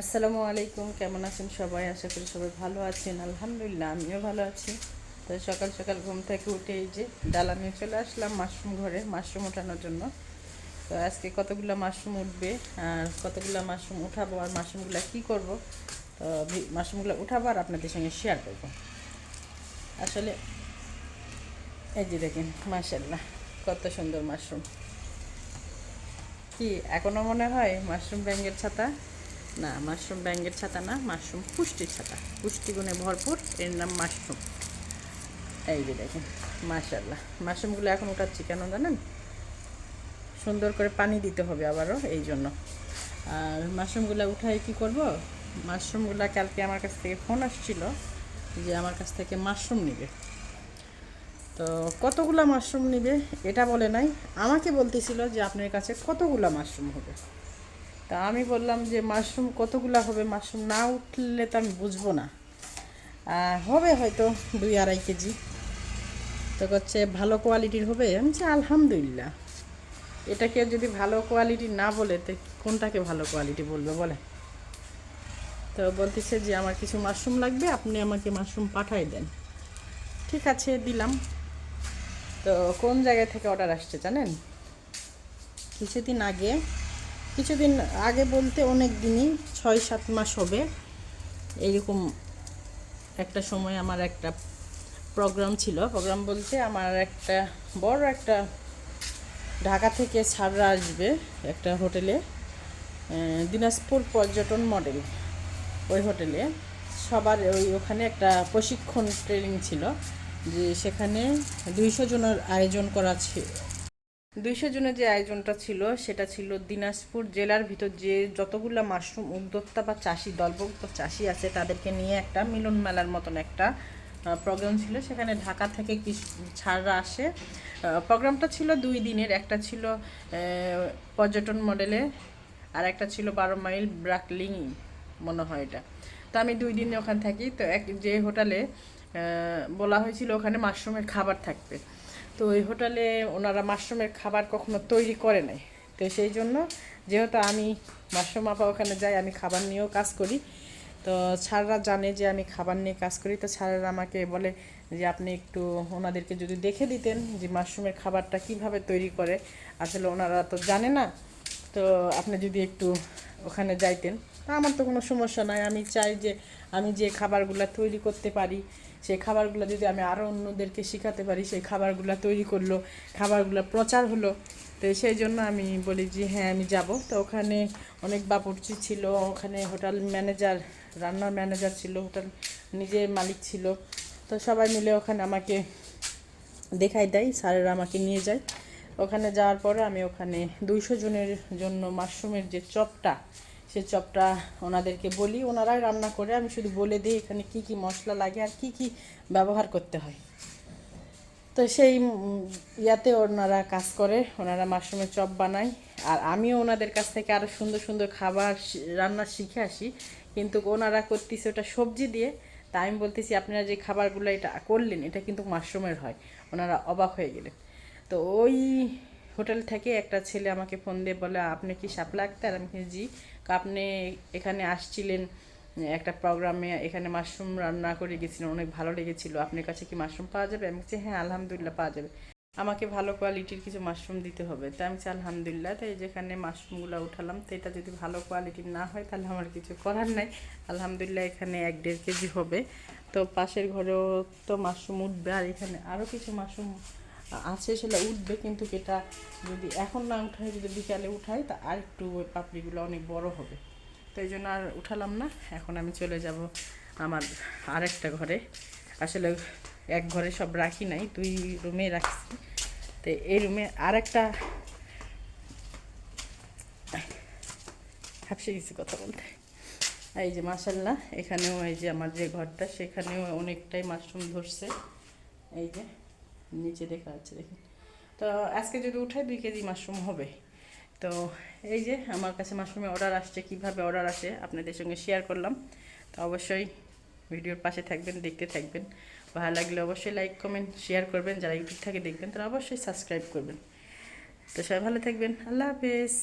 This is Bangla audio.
আসসালামু আলাইকুম, কেমন আছেন সবাই? আশা করি সবাই ভালো আছেন। আলহামদুলিল্লাহ, আমিও ভালো আছি। তো সকাল সকাল ঘুম থেকে উঠে এই যে ডালা নিয়ে চলে আসলাম মাশরুম ঘরে, মাশরুম ওঠানোর জন্য। তো আজকে কতগুলো মাশরুম উঠবে, আর কতগুলো মাশরুম উঠাবো, আর মাশরুমগুলো কী করব, তো মাশরুমগুলো উঠাবো আর আপনাদের সঙ্গে শেয়ার করব। আসলে এই যে দেখেন মাশাল্লাহ কত সুন্দর মাশরুম। কি, এখনও মনে হয় মাশরুম ব্যাঙ্গের ছাতা? না, মাশরুম ব্যাঙ্গের ছাতা না, মাশরুম পুষ্টির ছাতা। পুষ্টিগুণে ভরপুর, এর নাম মাশরুম। এই যে দেখেন মাশাল্লাহ মাশরুমগুলো এখন উঠাচ্ছি কেন জানেন? সুন্দর করে পানি দিতে হবে আবারও, এই জন্য। আর মাশরুমগুলো উঠাই কি করব? মাশরুমগুলো কালকে আমার কাছ থেকে ফোন আসছিল যে আমার কাছ থেকে মাশরুম নেবে। তো কতগুলা মাশরুম নেবে এটা বলে নাই। আমাকে বলতেছিল যে আপনার কাছে কতগুলা মাশরুম হবে? তা আমি বললাম যে মাশরুম কতগুলো হবে? মাশরুম না উঠলে তো আমি বুঝব না। হবে হয়তো দুই আড়াই কেজি। তো হচ্ছে ভালো কোয়ালিটির হবে। আমি বলছি আলহামদুলিল্লাহ। এটাকে যদি ভালো কোয়ালিটি না বলে, তো কোনটাকে ভালো কোয়ালিটি বলবে বলে? তো বলতেছে যে আমার কিছু মাশরুম লাগবে, আপনি আমাকে মাশরুম পাঠাই দেন। ঠিক আছে, দিলাম। তো কোন জায়গা থেকে অর্ডার আসছে জানেন? কিছুদিন আগে কিছুদিন আগে বলতে অনেক দিনই, ছয়, সাত মাস হবে। এইরকম একটা সময় আমার একটা প্রোগ্রাম ছিল। প্রোগ্রাম বলতে আমার একটা বড় একটা ঢাকা থেকে ছাড়রা আসবে একটা হোটেলে দিনাজপুর পর্যটন মডেল। ওই হোটেলে সবার ওই ওখানে একটা প্রশিক্ষণ ট্রেনিং ছিল যে সেখানে দুইশো জনের আয়োজন করা দুইশো জনের যে আয়োজনটা ছিল, সেটা ছিল দিনাজপুর জেলার ভিতর যে যতগুলো মাশরুম উদ্যোক্তা বা চাষি, দলভুক্ত চাষি আছে, তাদেরকে নিয়ে একটা মিলন মেলার মতন একটা প্রোগ্রাম ছিল। সেখানে ঢাকা থেকে কি ছাড়রা আসে। প্রোগ্রামটা ছিল দুই দিনের। একটা ছিল পর্যটন মডেলে, আর একটা ছিল বারো মাইল ব্রাকলিং, মনে হয় এটা। তো আমি দুই দিন ওখানে থাকি। তো এক যে হোটেলে বলা হয়েছিল ওখানে মাশরুমের খাবার থাকবে। তো ওই হোটেলে ওনারা মাশরুমের খাবার কখনো তৈরি করে নাই। তো সেই জন্য যেহেতু আমি মাশরুম আপা ওখানে যাই, আমি খাবার নিয়েও কাজ করি। তো ছাড়রা জানে যে আমি খাবার নিয়ে কাজ করি। তো ছাড়রা আমাকে বলে যে আপনি একটু ওনাদেরকে যদি দেখে দিতেন যে মাশরুমের খাবারটা কীভাবে তৈরি করে। আসলে ওনারা তো জানে না। তো আপনি যদি একটু ওখানে যাইতেন। আমার তো কোনো সমস্যা নাই। আমি চাই যে আমি যে খাবারগুলো তৈরি করতে পারি, সেই খাবারগুলো যদি আমি আরও অন্যদেরকে শেখাতে পারি, সেই খাবারগুলো তৈরি করল, খাবারগুলো প্রচার হলো, তো সেই জন্য আমি বলি যে হ্যাঁ আমি যাব। তো ওখানে অনেক বাপুরচি ছিল, ওখানে হোটেল ম্যানেজার, রান্নার ম্যানেজার ছিল, হোটেল নিজের মালিক ছিল। তো সবাই মিলে ওখানে আমাকে দেখাই দেয়, স্যারেরা আমাকে নিয়ে যায়। ওখানে যাওয়ার পরে আমি ওখানে দুইশো জনের জন্য মাশরুমের যে চপটা সে চপটা ওনাদেরকে বলি, ওনারাই রান্না করে, আমি শুধু বলে দিই এখানে কি কি মশলা লাগে আর কি কি ব্যবহার করতে হয়। তো সেই ইয়াতে ওনারা কাজ করে, ওনারা মাশরুমের চপ বানায়। আর আমিও ওনাদের কাছ থেকে আরও সুন্দর সুন্দর খাবার রান্না শিখে আসি। কিন্তু ওনারা করতেছে ওটা সবজি দিয়ে। তা আমি বলতেছি, আপনারা যে খাবারগুলো এটা করলেন, এটা কিন্তু মাশরুমের হয়। ওনারা অবাক হয়ে গেলেন। তো ওই হোটেল থেকে একটা ছেলে আমাকে ফোন দিয়ে বলে, আপনি কি শাপলা আমি জি। আপনি এখানে আসছিলেন, একটা প্রোগ্রামে এখানে মাশরুম রান্না করে গেছিলেন, অনেক ভালো লেগেছিল। আপনার কাছে কি মাশরুম পাওয়া যাবে? আমি বলছি হ্যাঁ আলহামদুলিল্লাহ পাওয়া যাবে। আমাকে ভালো কোয়ালিটির কিছু মাশরুম দিতে হবে। তাই আমি আলহামদুলিল্লাহ। তাই যেখানে মাশরুমগুলো উঠালাম, তো এটা যদি ভালো কোয়ালিটির না হয়, তাহলে আমার কিছু করার নাই। আলহামদুলিল্লাহ এখানে এক দেড় কেজি হবে। তো পাশের ঘরেও তো মাশরুম উঠবে, আর এখানে আরও কিছু মাশরুম আছে সেটা উঠবে, কিন্তু এটা যদি এখন না উঠাই, যদি বিকালে উঠাই, তা আর একটু ওই পাপড়িগুলো অনেক বড় হবে। তো এই জন্য আর উঠালাম না, এখন আমি চলে যাব আমার আরেকটা ঘরে। আসলে এক ঘরে সব রাখি নাই, দুই রুমে রাখছি। তো এই রুমে আরেকটা হাফসে গেছি কথা বলতে। এই যে মাসাল্লাহ এখানেও এই যে আমার যে ঘরটা, সেখানেও অনেকটাই মাশরুম ধরছে। এই যে নিচে দেখা যাচ্ছে দেখুন। তো আজকে যদি উঠাই, দুই কেজি মাশরুম হবে। তো এই যে আমার কাছে মাশরুমের অর্ডার আসছে, কীভাবে অর্ডার আসে আপনাদের সঙ্গে শেয়ার করলাম। তো অবশ্যই ভিডিওর পাশে থাকবেন, দেখতে থাকবেন। ভালো লাগলে অবশ্যই লাইক কমেন্ট শেয়ার করবেন। যারা ইউটিউব থেকে দেখবেন, তারা অবশ্যই সাবস্ক্রাইব করবেন। তো সবাই ভালো থাকবেন। আল্লাহ হাফেজ।